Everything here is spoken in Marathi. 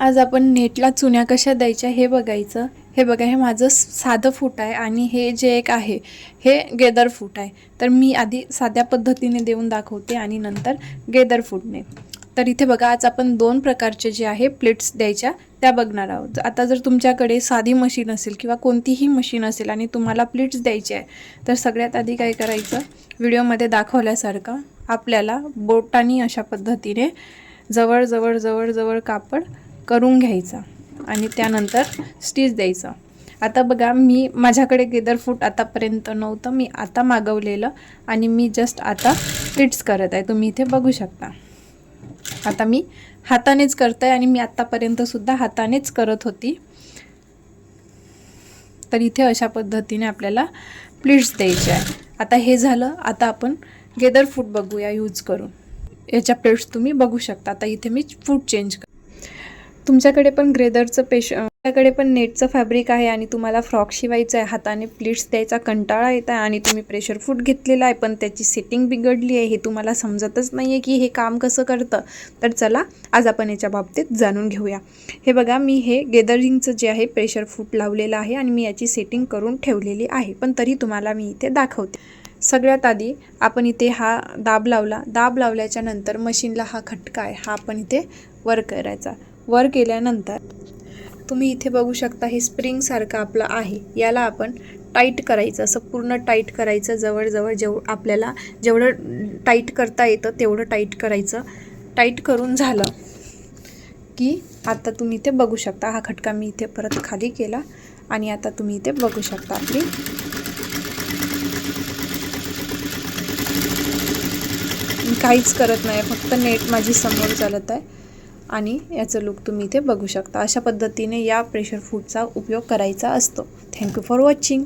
आज आपण नेटला चुन्या कशा द्यायच्या हे बघायचं. हे बघा हे माझं साधं फूट आहे आणि हे जे एक आहे हे गेदर फूट आहे. तर मी आधी साध्या पद्धतीने देऊन दाखवते आणि नंतर गेदर फूटने. तर इथे बघा आज आपण दोन प्रकारचे जे आहे प्लेट्स द्यायच्या त्या बघणार आहोत. आता जर तुमच्याकडे साधी मशीन असेल किंवा कोणतीही मशीन असेल आणि तुम्हाला प्लेट्स द्यायची आहे तर सगळ्यात आधी काय करायचं व्हिडिओमध्ये दाखवल्यासारखं आपल्याला बोटानी अशा पद्धतीने जवळ जवळ जवळ जवळ कापड करून घ्यायचा आणि त्यानंतर स्टिच द्यायचं. आता बघा मी माझ्याकडे गेदर फूट आतापर्यंत नव्हतं. मी आता मागवलेलं आणि मी जस्ट आता प्लिट्स करत आहे. तुम्ही इथे बघू शकता. आता मी हातानेच करत आहे आणि मी आत्तापर्यंतसुद्धा हातानेच करत होती. तर इथे अशा पद्धतीने आपल्याला प्लीट्स द्यायचे आहे. आता हे झालं. आता आपण गेदर फूट बघूया यूज करून. याच्या प्लेट्स तुम्ही बघू शकता. आता इथे मी फूट चेंज कर तुमच्याकडे पण ग्रेदरचं पेश तुमच्याकडे पण नेटचं फॅब्रिक आहे आणि तुम्हाला फ्रॉक शिवायचं आहे हाताने प्लीट्स द्यायचा कंटाळा येत आहे आणि तुम्ही प्रेशर फूट घेतलेला आहे पण त्याची सेटिंग बिघडली आहे हे तुम्हाला समजतच नाही आहे की हे काम कसं करतं. तर चला आज आपण याच्या बाबतीत जाणून घेऊया. हे बघा मी हे गेदरिंगचं जे आहे प्रेशर फूट लावलेलं आहे आणि मी याची सेटिंग करून ठेवलेली आहे पण तरी तुम्हाला मी इथे दाखवते. सगळ्यात आधी आपण इथे हा दाब लावला. दाब लावल्याच्या नंतर मशीनला हा खटका आहे हा आपण इथे वर करायचा. वर केल्यानंतर तुम्ही इथे बघू शकता हे स्प्रिंगसारखं आपलं आहे. याला आपण टाईट करायचं असं पूर्ण टाईट करायचं जवळजवळ जेव आपल्याला जेवढं टाईट करता येतं तेवढं टाईट करायचं. टाईट करून झालं की आता तुम्ही इथे बघू शकता हा खटका मी इथे परत खाली केला आणि आता तुम्ही इथे बघू शकता आपली काहीच करत नाही फक्त नेट माझी समोर चालत आहे. आणि याचं लुक तुम्ही इथे बघू शकता. अशा पद्धतीने या प्रेशर फूडचा उपयोग करायचा असतो. Thank you for watching